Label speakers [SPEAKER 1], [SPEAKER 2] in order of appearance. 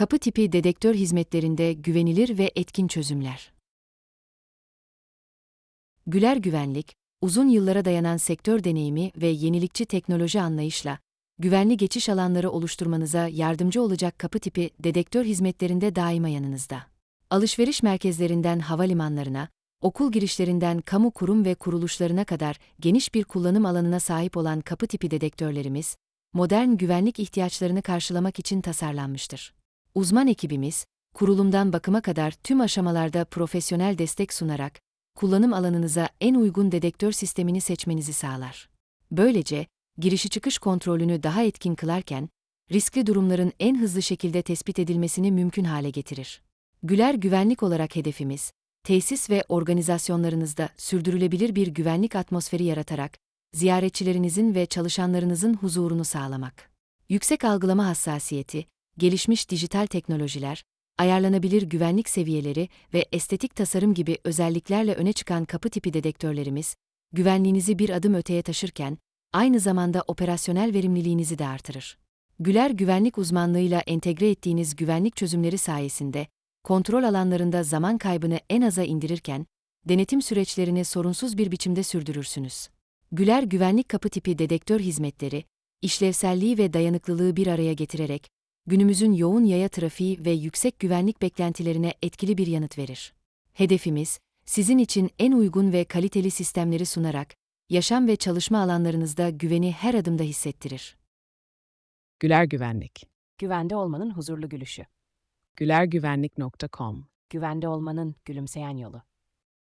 [SPEAKER 1] Kapı tipi dedektör hizmetlerinde güvenilir ve etkin çözümler. Güler Güvenlik, uzun yıllara dayanan sektör deneyimi ve yenilikçi teknoloji anlayışla, güvenli geçiş alanları oluşturmanıza yardımcı olacak kapı tipi dedektör hizmetlerinde daima yanınızda. Alışveriş merkezlerinden havalimanlarına, okul girişlerinden kamu kurum ve kuruluşlarına kadar geniş bir kullanım alanına sahip olan kapı tipi dedektörlerimiz, modern güvenlik ihtiyaçlarını karşılamak için tasarlanmıştır. Uzman ekibimiz, kurulumdan bakıma kadar tüm aşamalarda profesyonel destek sunarak, kullanım alanınıza en uygun dedektör sistemini seçmenizi sağlar. Böylece, girişi çıkış kontrolünü daha etkin kılarken, riskli durumların en hızlı şekilde tespit edilmesini mümkün hale getirir. Güler güvenlik olarak hedefimiz, tesis ve organizasyonlarınızda sürdürülebilir bir güvenlik atmosferi yaratarak, ziyaretçilerinizin ve çalışanlarınızın huzurunu sağlamak. Yüksek algılama hassasiyeti, gelişmiş dijital teknolojiler, ayarlanabilir güvenlik seviyeleri ve estetik tasarım gibi özelliklerle öne çıkan kapı tipi dedektörlerimiz, güvenliğinizi bir adım öteye taşırken, aynı zamanda operasyonel verimliliğinizi de artırır. Güler güvenlik uzmanlığıyla entegre ettiğiniz güvenlik çözümleri sayesinde, kontrol alanlarında zaman kaybını en aza indirirken, denetim süreçlerini sorunsuz bir biçimde sürdürürsünüz. Güler güvenlik kapı tipi dedektör hizmetleri, işlevselliği ve dayanıklılığı bir araya getirerek, günümüzün yoğun yaya trafiği ve yüksek güvenlik beklentilerine etkili bir yanıt verir. Hedefimiz, sizin için en uygun ve kaliteli sistemleri sunarak, yaşam ve çalışma alanlarınızda güveni her adımda hissettirir.
[SPEAKER 2] Güler Güvenlik.
[SPEAKER 3] Güvende olmanın huzurlu gülüşü.
[SPEAKER 2] gülergüvenlik.com
[SPEAKER 3] Güvende olmanın gülümseyen yolu.